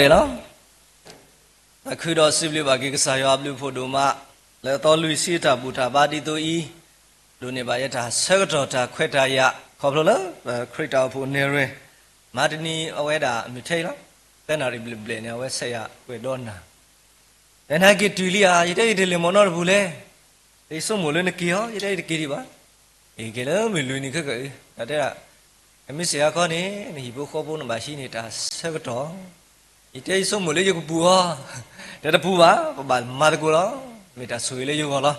တယ်နော်အခုတော့စိဘလဘာကိကဆာယောဘလူဖို့ဒုမလေတော်လူစီတာဘူတာပါတီတူဤဒုနေပါယတာဆက်တော်တာခွက်တာယခေါ်ဘလို့လားခရစ်တာဖို့နေရမာတနီအဝဲတာအမြထိုင်လားတဲ့နာရီဘလဘလနေအဝဲဆက်ရဝဲတော့နာတနာကိတူလီယာရတဲ့ဒီလေမနော်ဘူးလေဒီစုံမလို့နေကီယောရတဲ့ဒီကီဒီပါအေကလည်းမလူနေခက်ခဲတဲ့အမစ်စရာခေါနေမဟိဘခေါ်ဖို့နမရှိနေတာဆက်တော် ဒီတေဆုမလေးယကပူဟာတဲ့တပူပါဘာမာတကူလောမေတာဆွေလေးယောလော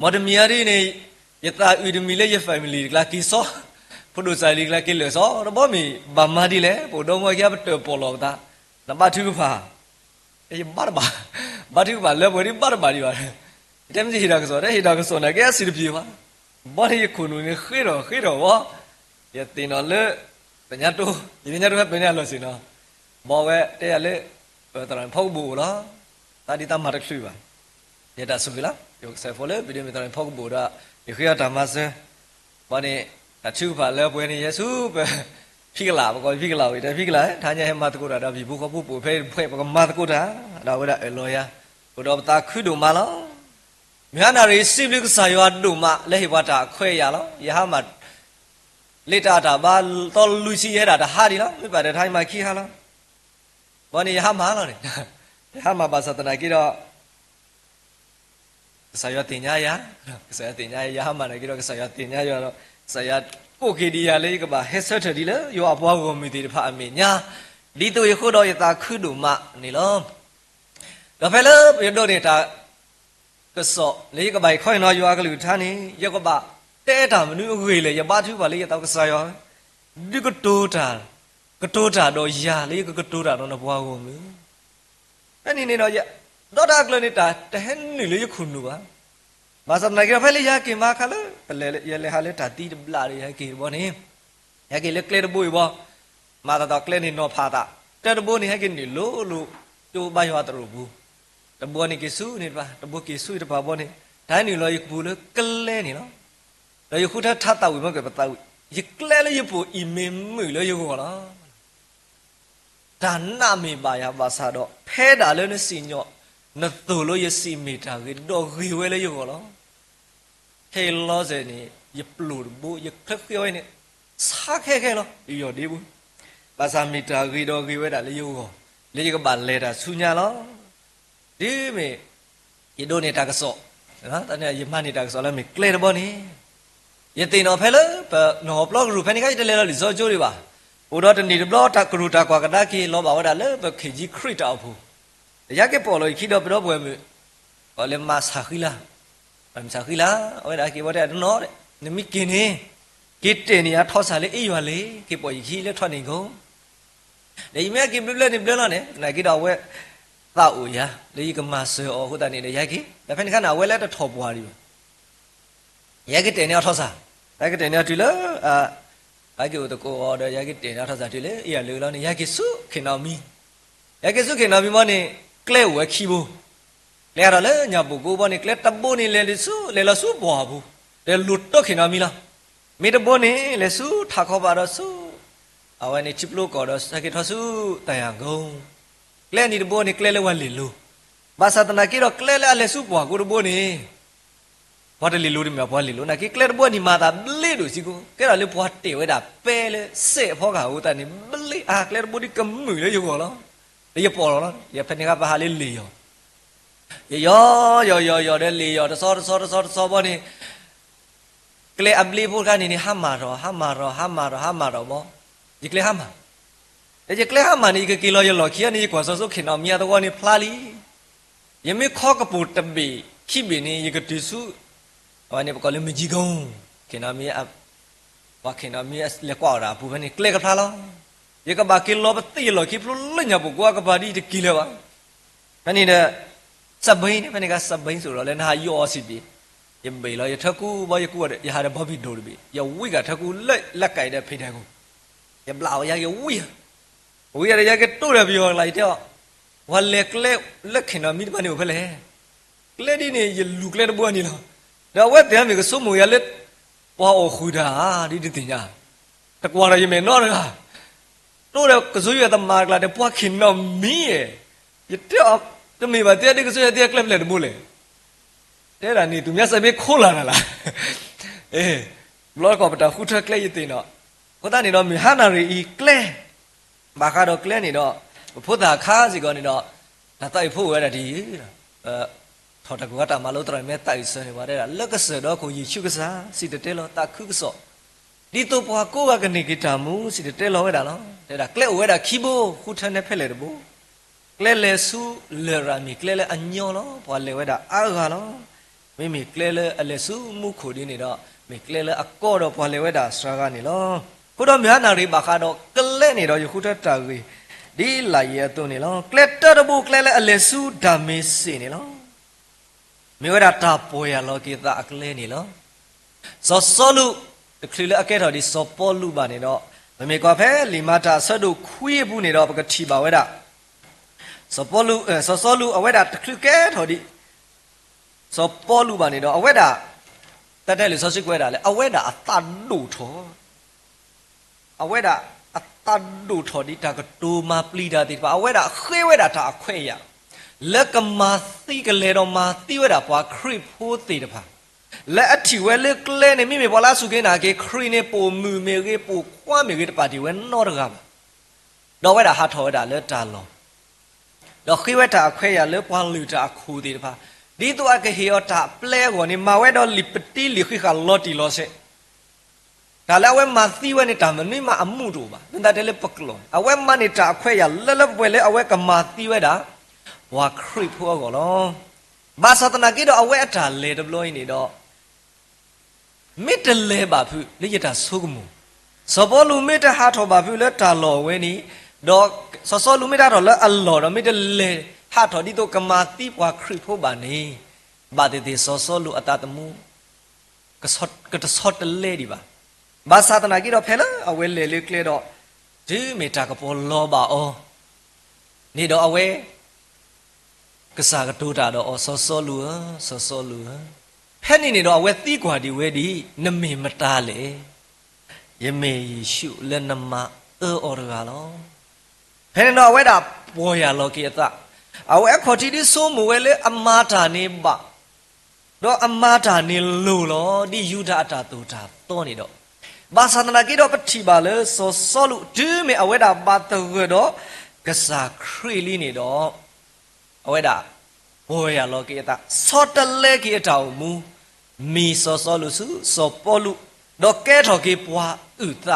မော်ဒမီယာရီနေယတာဥဒမီလေးယဖမီလီကလာကီဆောဖုဒိုဆိုင်လီကလာကီလေဆောရဘောမီဘာမာဒီလေပိုတော့မကျဘတပေါ်လောတာနမတူဖာအေးဘာဘာဘာတူပါလေဘောဒီဘာဘာဒီပါတမ်းစီဟိတာကဆောတဲ့ဟိတာကဆောနေကဲစီပြေပါဘာဒီခုနုနေခေရောခေရောဝယတင်တော်လေပညာတိုဒီပညာတိုပညာလို့စင်နော် မောဝဲတဲ့ရလေတရံဖောက်ဘူးလားတာဒီတမရခလူပါရတာဆုကလားယောဆက်ဖော်လေဗီဒီယိုမတရံဖောက်ဘူးဒါဒီခရတာမဆဲဘာနေအချူပါလဲပွဲနေယေစုပဲဖိကလာဘကောဖိကလာဝေတဖိကလာထားညဟမတကုတာဒါဘီဘူးခပုပူဖဲဖဲဘကမတကုတာဒါဝဲအလောယာဘုတော်တာခွဒုမလောမြန်နာရီစိဘလိကဆာယောဒုမလဲဟိဝတာခွဲရလောယဟမလေတာတာဘာတော်လူစီရတာဒါဟာဒီလောမိပါတဲ့ထိုင်းမှာခိဟာလော ဘောနေရဟမလာတယ်ရဟမပါသတနာကိတော့ဆာယတင်ညာယာဆာယတင်ညာယာဟမနာကိတော့ဆာယတင်ညာရောဆာယကိုကေဒီယာလေးကပါဟက်ဆက်ထဒီလေယောအပွားကိုမီတီတဖအမေညာဒီတူရခုတော့ယတာခုဒုမနေလောဒါဖဲလေပြတော့နေတာကစောလေးကပိုင်ခွင်တော့ယောကလူထားနေရကပါတဲတာမနုအခွေလေရပါသူပါလေရတော့ကဆာယောဒီကတိုးတာ ကတိုးတာတော့ယာလေးကကတိုးတာတော့နဘွားကုန်ပြီအဲ့ဒီနေတော့ရတော့တာကလနေတာတဟန်နေလေခုနူပါမစမနကဖဲလေယာကင်မခါလေပလဲရလေဟာလေတာတီဘလာရကေဘောနေရကေလေကလေဘွေဘောမာတာတော့ကလေနေနော်ဖာတာတဲ့တဘိုးနေဟကေနေလို့လို့တူဘယောတရဘူးတဘောနေကေစုနေပါတဘောကေစုတပါဘောနေဒိုင်းနေလို့ရဘူးလေကလဲနေနော်တော့ယခုထထတာဝိမကေပတာဝိရကလဲလေရပူအီမင်မလို့ရကောလား ဒါနမေပါယပါစာတော့ဖဲတာလည်းနဲ့စီညော့နတူလို့ရစီမီတာကတော့ဂီဝဲလေရောလောဟေလောဇေနီယပလူဘူယခက်ခွေနေစားခဲခဲလောယောဒီဘူးပါစာမီတာဂီတော့ဂီဝဲတာလေရောလေကပါလဲတာဆူညာလောဒီမေယဒိုနေတာကစောနော်တနေ့ယမနေတာကစောလ ည်းမေကလေဘောနေယတင်တော့ဖဲလေနော်ဘလော့ဂရူဖဲနေခိုက်တယ်လေလို့ဇောကျိုးတွေပါဘုရားတဏီဘလောတာကရုတာကွာကတာကေလောဘဝဒါလေဘခေကြီးခရစ်တောက်ဘူးရကေပေါ်လို့ခိတော့ဘရောပွဲမြဟောလေမဆာခီလာမဆာခီလာဝဲဒါကေဘောတဲ့နော်တဲ့နမိကင်းနေကေတင်နေရထောဆာလေအေးရွာလေကေပေါ်ခီလေထွက်နေကုန်လေမြကေဘလနေဘလနဲ့နာကေတော့ဝဲသာအိုရလေကမဆွေအောဟုတ်တယ်နေရကေဒါဖက်ခဏဝဲလက်တော့ထော်ပွားရီရကေတင်နေထောဆာရကေတင်နေတူလားအာ ai kêu tôi cô order ya cái tiền đó thật ra thì lấy ya lừa nó ya cái số khi nào mi ya cái số khi nào mi mà nè clear quá khi bu clear rồi lấy nhà bố cô bọn nè clear tập bố nè lấy lấy số lấy là số bỏ bu lấy lụt đó khi nào mi là mi tập bố nè lấy số thà khó bà đó số à vậy nè chip lô cỏ đó sao cái thà số tài hàng không clear nè tập bố nè clear lấy quan liền luôn bà sao tao nói cái đó clear lấy lấy số bỏ cô tập bố nè ဘာတလီလိုဒီမှာဘွားလီလိုနာကိကလက်ဘွားဒီမာတာဘလေတို့စီကိုကဲဒါလေဘွားတေဝဲတာပဲလေစေဖောကဟိုတန်နေဘလေအာကလက်ဘွားဒီကမှုလေယောလောလေရပေါ်လောရဖနေကဘာဟာလေးလေယောယောယောယောယောတဲ့လေယောတစောတစောတစောတစောဘောနေကလေအဘလီဘုကနေနေဟာမာရောဟာမာရောဟာမာရောဟာမာရောဘောဒီကလေဟာမာဒီကလေဟာမာနေကကီလိုယောလောခီယနေကွာစောစောခင်တော်မြတ်တော်နေဖလာလီယမေခောကပူတဘေခိဘီနေယကတိစု awak ni pokok lemu jigong kena mi ap wa kena mi le kwa ra bu ni kle ka thalo ye ka ba kin lo ba ti lo ki plu le nya bu kwa ka ba di ki le ba ani ne sabai ni fa ni ka sabai so ro le na yo si bi ye bai lo ye thaku ba ye ku ya ha de ba bi do bi ye wi ka thaku le lak kai de phai de ko ye bla ya ye wi wi ya ya ke to de bi yo lai de wa le kle le kena mi ba ni ko le kle di ni ye lu kle de bu ni lo ဒါဝက်တမ်းမြေကစုံမရလက်ပွားအော်ခူတာဒီဒီတင်ညာတကွာရယမေနော်ရကတိုနို့ရကဇွေရတမာကလာတဲ့ပွားခင်နော်မီးရဲ့ရတော့တမေပါတဲ့ကဇွေရတဲ့ကလပ်လက်မို့လေတဲ့တာနေသူမျက်စပ်ပဲခိုးလာတာလားအေးဘလော့ကောပတာခုထက်ကလေးရတဲ့နော်ကိုတာနေတော့မဟာနာရီဤကလဲဘာကတော့ကလဲနေတော့ဖို့တာခါစီကောနေတော့ဒါတိုက်ဖို့ရတာဒီအဲ ထော်တကွာတာမလို့တော်မဲ့တိုက်စနေပါတဲ့လက်ကစတော့ကိုယေရှုကစားစီတဲလောတာခုကစောဒီတော့ဘွာကိုကကနေကတာမူစီတဲလောဝဲတာနော်တဲ့ဒါကလက်ဝဲတာခီဘိုခုထနဲ့ဖက်လေတဘူကလဲလဲဆူလေရာမီကလဲလဲအညောလောဘွာလေဝဲတာအာဂါလောမိမိကလဲလဲအလဲဆူမူခိုဒီနေတော့မိကလဲလဲအကောတော့ဘွာလေဝဲတာစရာကနေလောခုတော့မြာနာရီဘာခါတော့ကလဲနေတော့ယခုထတာကြီးဒီလာရဲတုန်နေလောကလက်တတဘူကလဲလဲအလဲဆူဒါမေစီနေလော မိဝဲတာတာပေါ်ရလောကေတာအကလဲနေလောဇောဆောလူတခရီလအကဲတော်ဒီစောပေါ်လူပါနေတော့မမေကွာဖဲလီမာတာဆွတ်တို့ခွေးဘူးနေတော့ပကတိပါဝဲတာစောပေါ်လူအဲစောစောလူအဝဲတာတခရီကဲတော်ဒီစောပေါ်လူပါနေတော့အဝဲတာတက်တဲ့လူစောရှိကွဲတာလေအဝဲတာအတန်တို့ထောအဝဲတာအတန်တို့ထောဒီတာကတူမာပလီတာဒီပါအဝဲတာခွေးဝဲတာတာအခွဲရ လက်ကမာသိကလေတော့မာသိဝဲတာပွားခရစ်ဖိုးသေးတပါလက်အထီဝဲလက်ကလဲနေမိမိဘောလာစုကင်းနာကေခရီနေပိုမူမေကေပိုခွာမေကေတပါတီဝဲနော်တကားပါတော့ဝဲတာဟာထောဝဲတာလက်တာလောတော့ခိဝဲတာအခွဲရလက်ပွားလူတာခူတီတပါဒီတော့အကဟီယောတာပလဲကိုနေမဝဲတော့လီပတီလီခိခါလော်တီလောစေဒါလည်းဝဲမသီဝဲနေတာမနိမအမှုတို့ပါတန်တယ်လေပကလုံးအဝဲမနေတာအခွဲရလက်လက်ပွဲလေအဝဲကမာသီဝဲတာ ဝါခရီဖို့ကောလောဘာသာတနာကေတော့အဝဲအတာလေတဘလို့နေတော့မေတ္တလဲပါဖုလေရတာဆုကမှုစောဘောလူမေတ္တဟာထောပါဖုလဲတာလော်ဝဲနီတော့စောစောလူမေတ္တတော့လဲအလော်တော့မေတ္တလဲဟာထောဒီတော့ကမာတိပွားခရစ်ဖို့ပါနေဘာတေတေစောစောလူအတတမှုကစော့ကတစော့တလဲဒီပါဘာသာတနာကြီးတော့ဖဲလားအဝဲလေလေကလေတော့ဒီမေတ္တာကပေါ်လောပါအောနေတော့အဝဲ ကစားကတိုးတာတော့အောစောစောလူစောစောလူဟမ်ဖဲနေနေတော့အဝဲသီးကွာဒီဝဲဒီနမေမတားလေယမေယေရှုလက်နမအော်အော်ရကလောဖဲနေတော့အဝဲတာပေါ်ရလောကေတအဝဲခေါ်တီဒီဆိုမဝဲလေအမာတာနေပါတော့အမာတာနေလို့လောဒီယူဒအတာတူတာတော့နေတော့ဘာသာနာကေတော့ပတိပါလေစောစောလူဒီမေအဝဲတာပါတော့တော့ကစားခရီလီနေတော့ အဝဲတာဘောရလောကေတာစောတလဲကေတောင်မူမီစောစောလူစုစောပေါ်လူတော့ကဲထော်ကေပွားဥသ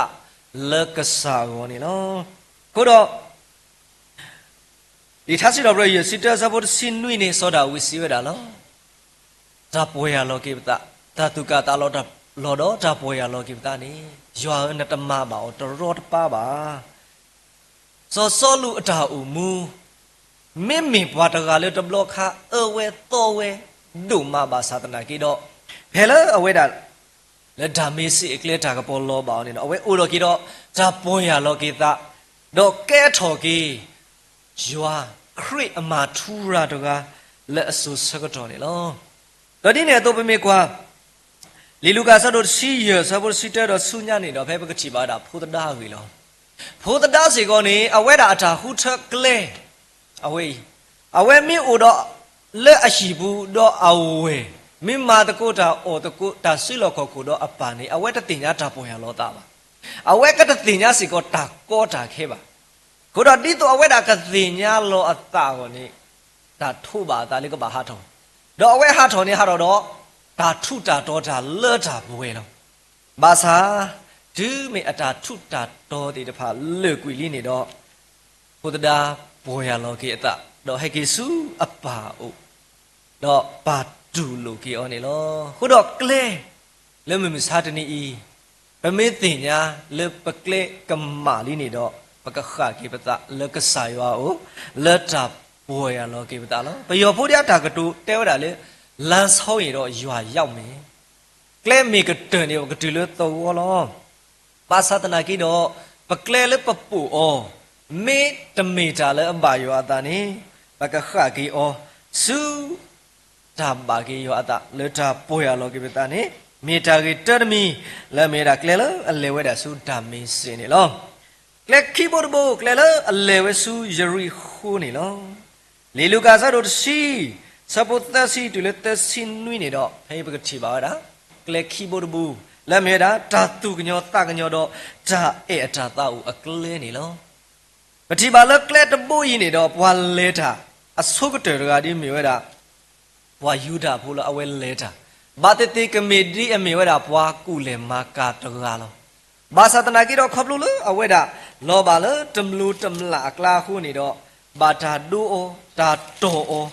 လကစားကောနေလောခုတော့ဒီသစီတော်ရရစစ်တဆဖို့စင်နွိနေစောတာဝီစီဝဲတာလောဒါပေါ်ရလောကေပတာတာတုကတာလောတာလောတော့ဒါပေါ်ရလောကေပတာနေရွာနတမပါအော်တော်တော်တပါပါစောစောလူအတာအူမူ မိမိဘွားတကလည်းတဘလခါအဝဲတော်ဝဲဒုမဘာသာတနာကိတော့ဘယ်လဲအဝဲတာလက်ဒါမေစီအကလက်တာကပေါ်လောပါနေတော့အဝဲအိုတော့ကိတော့ဇာပွန်ရလောကိတာတော့ကဲထော်ကိယွာခရစ်အမာထူရာတကလက်အဆူစကတော်နေလောတော့ဒီနေတော့ပမေကွာလီလူကာဆတ်တို့စီရဆဘစီတဲတော့ဆုညနေတော့ဖဲပကတိပါတာဖိုးတဒါဝီလောဖိုးတဒါစီကောနေအဝဲတာအတာဟူထကလဲ အဝဲအဝဲမင်းအိုတော့လက်အရှိဘူးတော့အဝဲမင်းမာတကုတာအော်တကုတာဆွေလောခေါ်ကိုတော့အပန်နေအဝဲတတင်ညာတာပေါ်ရလောတာပါအဝဲကတတင်ညာစီကောတာကောတာခဲပါကိုတော့ဒီတော့အဝဲတာကတင်ညာလောအတာကိုနေဒါထုပါဒါလေးကပါဟာထုံတော့အဝဲဟာထုံနေဟာတော့တော့ဒါထုတာတော့ဒါလဲတာဘွယ်လောဘာသာဒီမေအတာထုတာတော့ဒီတဖာလေကွီလေးနေတော့ဘုဒ္ဓ ဘောရလောကေအတတော့ဟေကေစုအပါအိုတော့ပါဒူလိုကေအောနေလောခုတော့ကလေလဲမမစားတနီဤပမေတင်ညာလေပကလေကမာလီနေတော့ပကခကေပတလကဆာယောအိုလတာဘောရလောကေပတလောပယောဖို့ရတာကတူတဲဝတာလေလန်ဆောင်းရတော့ရွာရောက်မယ်ကလဲမေကတန်နေကတူလို့တော့လောပါသတနာကိတော့ပကလေလေပပူအော မေတမေတာလဲအပါယောအတာနေဘကခကီအောစုတာဘာကီယောအတာလေတာပိုရလောကိပတာနေမေတာကီတရမီလဲမေတာကလေလအလေဝဲတာစုတာမင်းစင်နေလောကလက်ခီဘိုဘိုကလဲလအလေဝဆူယရီခိုနေလောလေလူကာဇာတို့စီစပုတ်သစီတူလက်သစင်နွိနေတော့ဟေးပကတိပါတာကလက်ခီဘိုဘိုလက်မြေတာတာတူကညောတကညောတော့ဒါအဲအတာတာဦးအကလဲနေလော ပတိပါလကလက်တပိုးရင်နေတော့ဘွာလဲတာအဆုကတေရကဒီမြေဝဲတာဘွာယူတာဖိုးလအဝဲလဲတာဘာတတိကမေဒီအမေဝဲတာဘွာကုလေမာကာတကားလောဘာသာတနာကြီးတော့ခပ်လို့လို့အဝဲတာလောပါလတမလူတမလာအကလာခုနေတော့ဘာတာဒူအောတာတော်အော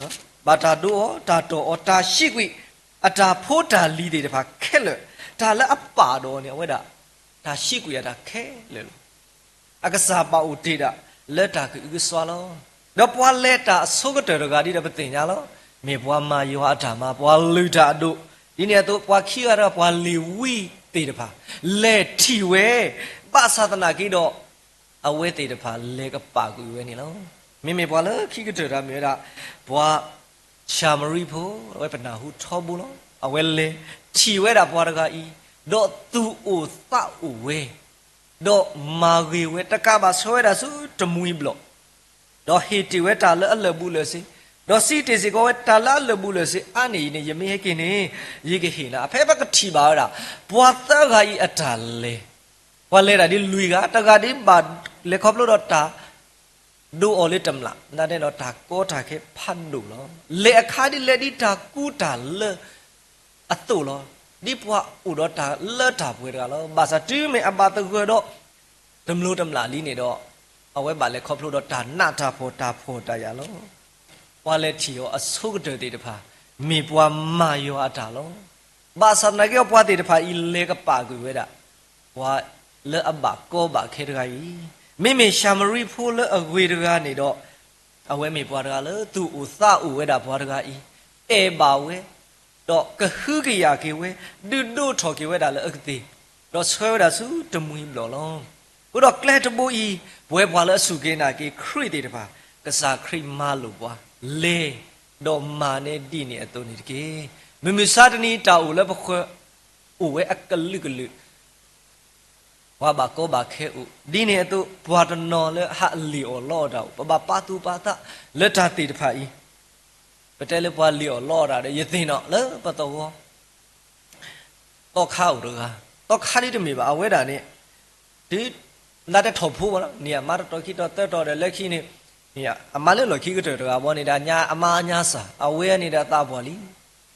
နော်ဘာတာဒူအောတာတော်အောတာရှိကွိအတာဖိုးတာလီတွေတဖာခက်လို့ဒါလည်းအပါတော်နေအဝဲတာဒါရှိကွိရတာခဲလေလို့ အကစားပါဦးတေတာလက်တာគឺစွာလောတော့ပွားလက်တာအစိုးကတော်ကဒီတော့ပတင်ညာလောမေပွားမယောအထာမပွားလူတာတို့ဒီနေတော့ပွားခီရတော့ပွားလီဝီတေတဖာလက်ထီဝဲပါသဒနာကိတော့အဝဲတေတဖာလေကပါကူဝဲနေလောမေမေပွားလခိကတရမေရာဘွာရှာမရီဖိုဝဲပနာဟုထောဘူးလောအဝဲလေထီဝဲတာဘွာတကဤတော့သူအိုသအိုဝဲ တော့မာဂေဝဲတကပါဆွဲတာစုတမွီဘလောတော့ဟေတီဝဲတာလအလဘူးလေစီတော့စီတေစီကောတာလာလဘူးလေစီအနေနဲ့ယမေဟကိနေရေကဟိနာအဖဲဘကတိပါတာဘွာသဂါဤအတာလေဘွာလေတာဒီလူကတကတိပါလေခေါပလို့တော့တာဒူအော်လေတမလာနာတဲ့တော့တာကောတာခေဖန်ဒူလောလေအခါဒီလေဒီတာကူတာလေအတူလော ဒီဘွာဥတော့တာလေတာပွေတာလောဘာသာတီမေအပါတကွတော့တမလို့တမလာလီနေတော့အဝဲပါလေခေါပလို့တော့တာနာတာဖို့တာဖို့တာရလောပွာလက်ချီရောအဆုကတဲ့တေတဖာမေပွာမာယောအတာလောဘာသနာကေပွာတေတဖာဤလေကပါကွေဝဲတာပွာလေအဘကောဘာခေတကကြီးမိမိရှာမရီဖိုးလေအဝေတကနေတော့အဝဲမေပွာတကလေသူဥသဥဝဲတာပွာတကဤအေဘာဝဲ တော့ကဟုကရကေဝဲဒုဒုထော်ကေဝဲတာလေအကတိတော့ဆွဲဝဲတာစုတမွေးမလောလောဘုတော့ကလက်တပူဤဘွဲပွာလေအစုကေနာကေခရစ်တေတဖာကစားခရိမာလို့ပွာလေတော့မာနေတိနေအတုန်ဒီကေမမစတနီတာဦးလည်းပခွအိုဝဲအကလုကလုဝါဘာကောဘာခဲဥဒီနေအတုဘွာတနော်လေဟာလီအောလောတာပပပါတူပါတာလက်တာတိတဖာဤ ပတဲလေဘွာလီအောလောတာတဲ့ယသိနော်လေပတော်တော့ခါဥရကတော့ခါလေးတမေပါအဝဲတာနဲ့ဒီလာတဲ့ထော်ဖို့ပါနော်နေရာမှာတော့ခိတော့တက်တော်တယ်လက်ခိနေนี่အမလည်းလော်ခိကတဲ့တကဘောနေတာညာအမညာစာအဝဲနေတာတာဘောလီ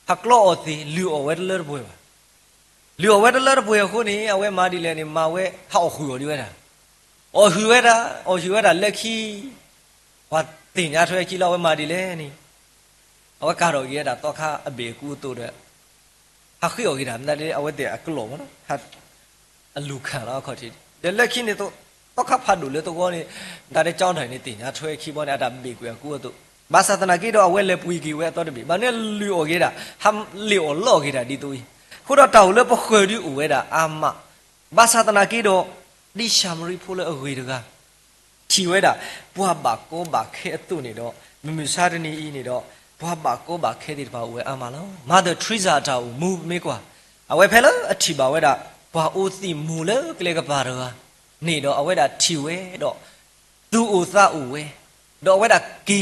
ဟကလောအသီလူအဝဲတလဘွေပါလူအဝဲတလဘွေခုနေအဝဲမာဒီလဲနေမဝဲဟောက်ခူရောဒီဝဲတာအော်ဟူဝဲတာအော်ဟူဝဲတာလက်ခိဘာတင်ညာထွဲခိလောဝဲမာဒီလဲနေ အဝဲကတော့ကြီးတာတော့ခအဘေကူတို့တဲ့ဟာခိရောကြီးတာနဲ့အဝဲတဲ့အကလောမနော်ဟာအလူခံတော့ခေါ်တီလက်ခိနေတော့တော့ခဖတ်လို့လေတော့ကောနေဒါတဲ့ကြောင်းထိုင်နေတင်ညာထွဲခိဘောနဲ့အတာမေကွယ်ကူတော့ဘာသာတနာကိတော့အဝဲလေပွီကီဝဲတော့တပြီဘာနဲ့လူအော်ကေတာဟမ်လီအော်လော့ကေတာဒီတူခုတော့တောက်လေပခွေဒီဦးဝဲတာအာမဘာသာတနာကိတော့ဒီရှာမရီဖိုးလေအဝေတကချီဝဲတာဘွားပါကောပါခဲအတုနေတော့မမစာတနီဤနေတော့ ဘွားပါကောပါခဲဒီတပါဝဲအာမလော mother teresa တာဦးမူမေကွာအဝဲဖဲလားအထီပါဝဲတာဘွားအိုးစီမူလေကလေကပါတော့နေတော့အဝဲတာထီဝဲတော့သူ့ဥသဥဝဲတော့အဝဲတာကီ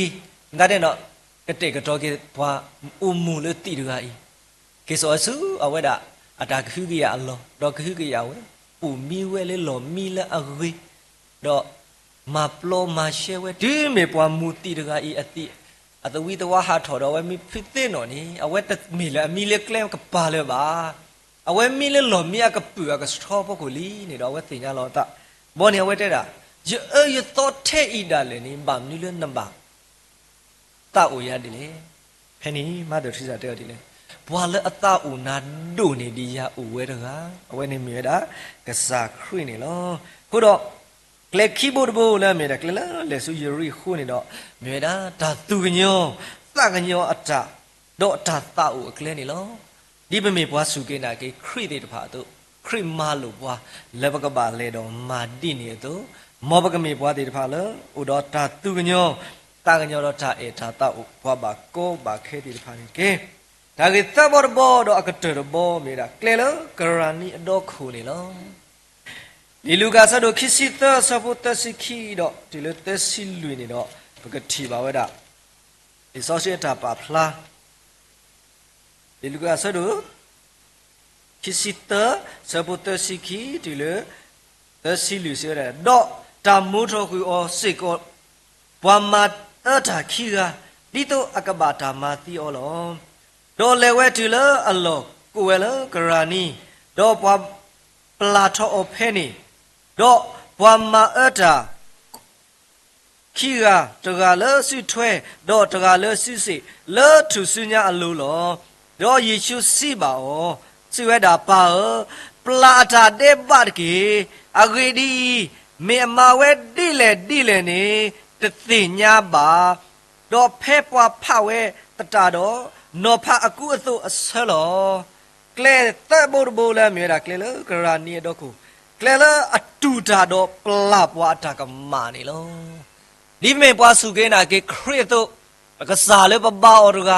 ငါတဲ့တော့ကတဲ့ကတော့ကေဘွာဥမူလို့တိတကဤကေစောစုအဝဲတာအတာခုကရအလောတော့ခုကရဝဲပူမီဝဲလေလောမီလာအဝေးတော့မပလောမရှဲဝဲဒီမေပွားမူတိတကဤအတိ အတဝီတဝါဟာထော်တော့ဝဲမီဖြစ်တဲ့နော်နီအဝဲတမီလာမီလေကလမ်ကပါလေပါအဝဲမီလေလောမီကပူကစထောပကိုလီနေတော့ဝဲတင်ကြလောတာဘောနေဝဲတဲ့တာရအရတော့ထဲဣဒါလေနိဘာနီလနံပါတာအိုရတယ်လေဖဲနီမတော်ထိစားတဲ့တယ်လေဘွာလေအတာအိုနာဒိုနေဒီယာအိုဝဲတကအဝဲနေမြေတာကစားခရီနေလောခုတော့ ကလက်ခီဘိုဒ်ဘိုလာမြေတာကလလာလေဆူယရီခုနေတော့မြေတာဒါသူကညောသကညောအတာတော့တာတာအိုအကလဲနေလောဒီပမေဘွားစုကေနာကေခရီတဲ့တဖာတို့ခရစ်မာလို့ဘွာလေဘကပါလေတော့မာတိနေတော့မောဘကမေဘွာတေတဖာလေဥတော်တာသူကညောတာကညောတော့တာအေတာတာဥဘွာပါကိုပါခဲတေတဖာနေကဲဒါကေသဘောဘောတော့အကတရဘောမေတာကလေလောကရဏီအတော့ခုနေလော ဒီလူကဆတ်တို့ခစ်စီသဆဖို့တစီခီတော့ဒီလိုတက်စီလွေနေတော့ဘကတိပါဝဲတာဒီဆောရှယ်တာပါဖလားဒီလူကဆတ်တို့ခစ်စီသဆဖို့တစီခီဒီလိုတက်စီလူစေရတော့တာမိုးထောကူအောစိတ်ကောဘွာမအတာခီကဒီတော့အကဘာတာမာတီအောလောတော့လေဝဲတူလအလောကိုဝဲလဂရာနီတော့ဘွာပလာထောအဖဲနီ တော့ဘွာမအတာခီကတကလဆွထွဲတော့တကလဆွစီလဲထူစညာအလိုလောတော့ယေရှုစီပါဩစီဝဲတာပါပလာတာတဲ့ပတ်ကေအဂေဒီမေအမဝဲတိလေတိလေနေတသိညာပါတော့ဖဲပွားဖဝဲတတတော့နော်ဖအကူအသုအဆလောကလေတဲ့ဘောဘောလာမြေတာကလေလကရာနီတော့ခု ကလေလအတူတာတော့ပလာပွားတာကမာနေလောဒီမေပွားစုကေနာကေခရစ်တော့ကစားလေပပအော်က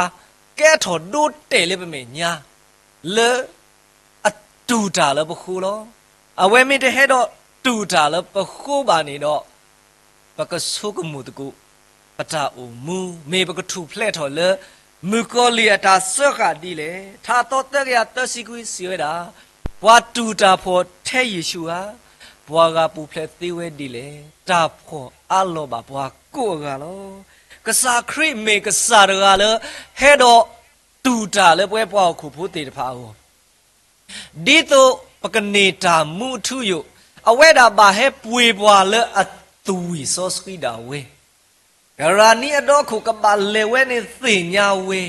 ကဲထော်ဒိုတဲလေပမေညာလေအတူတာလေပခုလောအဝဲမင်းတဲ့ဟဲ့တော့တူတာလေပခုပါနေတော့ပကဆုကမှုတကူပတာအူမူမေပကထုဖလက်ထော်လေမူကောလီအတာဆော့ခါဒီလေသာတော့တက်ရတစီကွီစီဝဲတာ ဘွာတူတာဖို့ထဲယေရှုဟာဘွာကပူဖလက်သေးဝဲဒီလေတာဖို့အလောပါဘွာကိုကလောကစားခရစ်မေကစားရကလေဟဲ့တော့တူတာလေပွဲပွားခုဖို့တေတဖာဟောဒီတော့ပကနေတာမူထုယအဝဲတာဘာဟဲပွေပွားလေအတူဝီစောစကွီတာဝဲဂရာနီအတော့ခုကပါလေဝဲနေသိညာဝဲ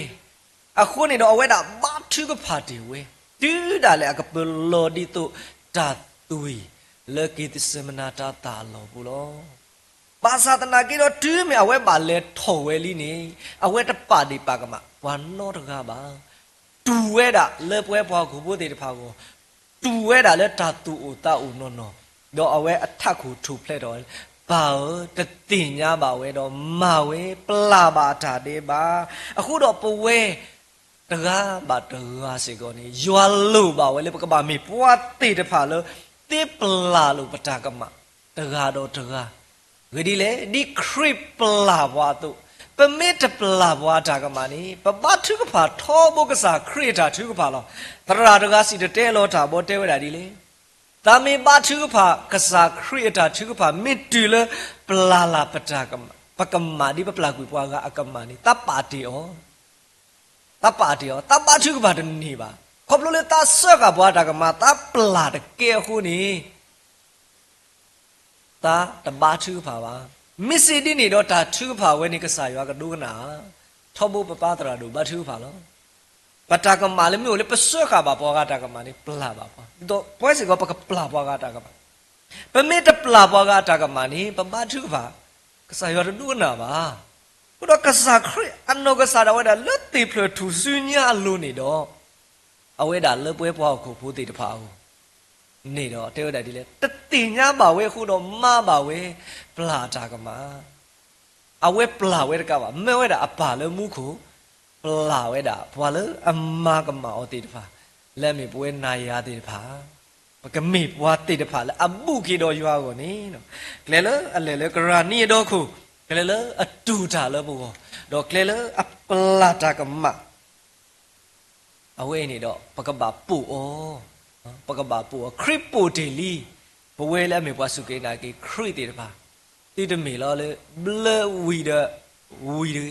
အခုနေတော့အဝဲတာဘာထုကဖာတီဝဲ တူတာလေအကပလောဒီတော့တာတူဝီလေကီတစမနာတာတာလောဘူးလောပါစာတနာကိတော့တူးမြအဝဲပါလေထော်ဝဲလီနေအဝဲတပါဒီပါကမဝါနောတကပါတူဝဲတာလေပွဲပွားခုဘို့တေတဖာကိုတူဝဲတာလေတာတူအိုတာအိုနော်နော်တော့အဝဲအထက်ကိုထူဖလက်တော့ပါတတင်ညာပါဝဲတော့မဝဲပလာပါတာတေပါအခုတော့ပဝဲ တကားပါတကားစေကောနေရွာလို့ပါဝဲလေပကပါမေပွားတေတဖာလို့တေပလာလို့ပတာကမတကားတော့တကားဂဒီလေဒီခရစ်ပလာဘွားတို့ပမေတပလာဘွားတာကမနီပပထုကဖာထောဘုကစားခရစ်တာထုကဖာလောတရာတကားစီတဲလောတာဘောတဲဝဲတာဒီလေတာမေပါထုကဖာကစားခရစ်တာထုကဖာမစ်တူလပလာလာပတာကမပကမာဒီပပလာကွေပွားကအကမနီတပ်ပါတီဩ တပ်ပါတီဩတပ်ပါထုကဖာတနေပါခေါပလိုလေတာဆော့ကဘွားတာကမတပ်ပလာတကဲခုနီတာတပါထုကဖာပါမစ္စည်းဒီနေတော့တာထုကဖာဝဲနေကစားရွာကဒုကနာထောဘပပတရာတို့ဘာထုကဖာလောပတာကမာလေမျိုးလေပဆွတ်ခါပါပွားကတာကမာနေပလာပါပွားတော့ပွဲစီကပကပလာပွားကတာကပါပမေတပလာပွားကတာကမာနေပပထုကဖာကစားရွာတို့ကနာပါဘု တော့ကစားခရအနောကစားတော့ဝဲတာလက်တေဖလထူစညာလို့နေတော့အဝဲတာလက်ပွဲပွားကိုဖိုးတေတဖာဟုတ်နေတော့တဲဝဒဒီလေတတင်ညာပါဝဲခုတော့မပါဝဲပလာတာကမှာအဝဲပလာဝဲတကပါမဲဝဲတာအပါလမှုခုပလာဝဲတာဘွာလအမကမအောတေတဖာလက်မေပွဲနာရတေတဖာပကမေဘွာတေတဖာလအမှုကေတော့ရွာကိုနေနော်ကလဲလအလဲလဲကရာနီတော့ခု ကလဲလအတူတာလဘောတော့ကလဲလအပလာတာကမအဝဲနေတော့ပကပါပူဩပကဘာပူခရစ်ပိုတေလီဘဝဲလဲမေပွားစုကေနာကေခရစ်တေတပါတိတမေလောလေဘလဝီဒဝီဒေ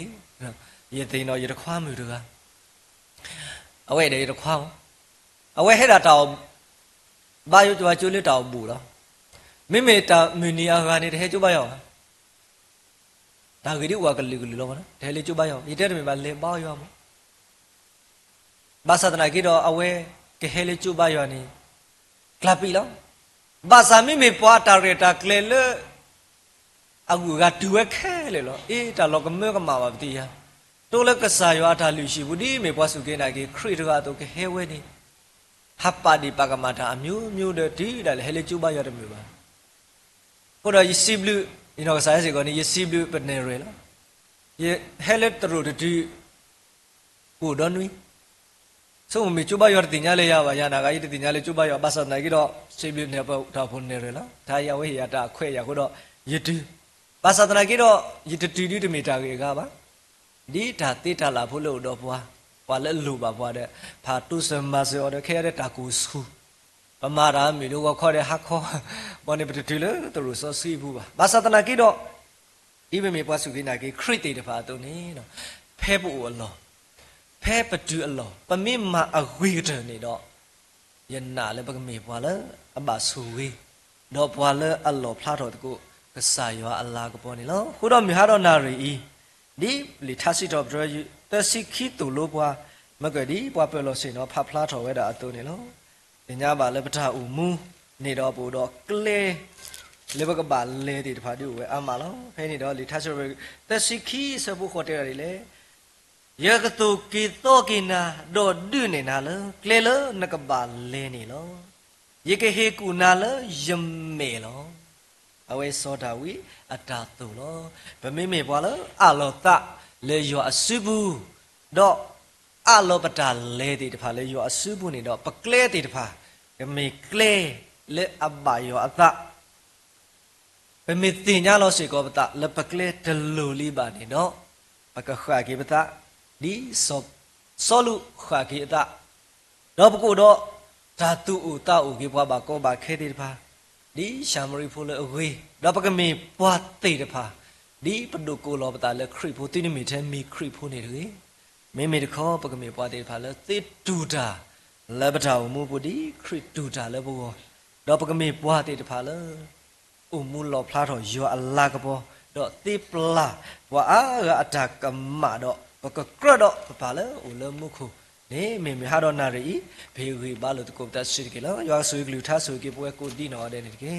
ယေသိန်တော့ရတခွားမှုတကအဝဲတယ်ရတခွားအဝဲဟဲ့တာတောင်ဘာယိုကြွားကျွလေးတောင်ပူတော့မိမေတာမီနီယာကနေတဟဲကျုပ်ပါရော ဒါဂရီဝါကလေးကလေးလောမနော်ဒဲလေးကျုပ်ပါရောဒီတဲ့တမေပါလေပါရောမဘာသာတနာကေတော့အဝဲကဟဲလေကျုပ်ပါယောနီကလပ်ပြီလောဘာသာမိမေပွားတာရတာကလေလေအကူကတူဝဲခဲလေလောအေးတာလောကမေကမာပါတိယတိုးလကစားရွာတာလူရှိဘူးဒီမေပွားစုကင်းနိုင်ခရစ်တကတော့ကဟဲဝဲနေဟပ်ပါဒီပကမာတာအမျိုးမျိုးတဲ့ဒီဒါလေဟဲလေကျုပ်ပါယောတဲ့မျိုးပါကိုတော့ယစီဘလူ ဒီတော့စားစေကောနေယစီဘလူပနေရလောယဟဲလေတရူဒီကိုတော့နွီဆုံးမီကျူပါရောတင်ညာလေရပါရနာကကြီးတင်ညာလေကျူပါရောပါစနာကြီးတော့စေဘီနေပေါ့တော့ဖုန်နေရလားဒါရဝေးရတာခွဲရခုတော့ယတူပါစနာကြီးတော့ယတတူတူတမီတာကြီးကပါဒီဒါတေးတာလာဖို့လို့တော့ဘွာဘွာလည်းလူပါဘွာတဲ့ဖာတုစမဆောတဲ့ခဲရတဲ့တာကူစု ပမာရာမီတို့ကခေါ်တဲ့ဟာခေါ်ဘောနေပတူလေသူတို့စောစီဘူးပါပါစနာကြီးတော့ဒီမေမေပွားစုကိနာကြီးခရစ်တေတဖာတုန်နေနော်ဖဲဖို့အလောဖဲပတူအလောပမိမအဝိဒနေတော့ယနာလည်းပကမေပွာလဲအဘဆူဝေတော့ပွာလဲအလောဖလားတော်တကုကဆာယောအလာကပေါ်နေလောခုတော့မြဟာတော့နာရီဒီလီထစီတော့ဘရယူတစီခိတူလို့ပွာမကဒီပွာပလောစင်တော့ဖဖလားတော်ဝဲတာအတူနေလော ဒီညပါလဲပထအူမူနေတော့ပူတော့ကလေလေဘကပါလေဒီတဖာဒီဝဲအမလောဖဲနေတော့လီထစီတော့တစီခိစဖို့ခေါ်တယ်လေယကတုကိတောကိနာဒေါ်ဒုနေနာလကလေလနကပါလဲနေလောယေကဟေကုနာလယမေလောအဝဲစောတာဝီအတာတုလောဗမေမေပွာလအလောတလေယောအစုဘူးတော့ အလောပတာလဲတိတဖာလေယောအစုဘူးနေတော့ပကလဲတိတဖာဗမေကလဲလေအဘယောအတဗမေတင်ညာလောစေကောပတလေပကလဲတလူလီပါနေတော့ပကခါကေပတဒီစောစောလူခါကိအတတော့ပကုတော့ဓာတုဥတဥကေဘွားပါကောပါခဲတဲ့တဖာဒီရှာမရီဖိုလအဝေးတော့ပကမေပွားတိတ်တဖာဒီပဒုကိုလောပတာလက်ခရိဖိုတိနမီထဲမီခရိဖိုနေတယ် မေမေတခေါ်ပကမေပွားတိတ်တဖာလက်သေတူတာလက်ပတာမူပုဒီခရိတူတာလက်ဘောတော့ပကမေပွားတိတ်တဖာလက်ဥမူလောဖလားတော့ယောအလာကဘောတော့တိပလာဘွာအာအတာကမတော့ဘကကရတော့ပါလေဦးလမှုခုနေမေမေဟာတော့နာရီဘေဝေဘာလို့တကုတ်တရှိကလောရွာဆွေကလူထားဆွေကပွဲကိုဒီနော်တဲ့နေတကယ်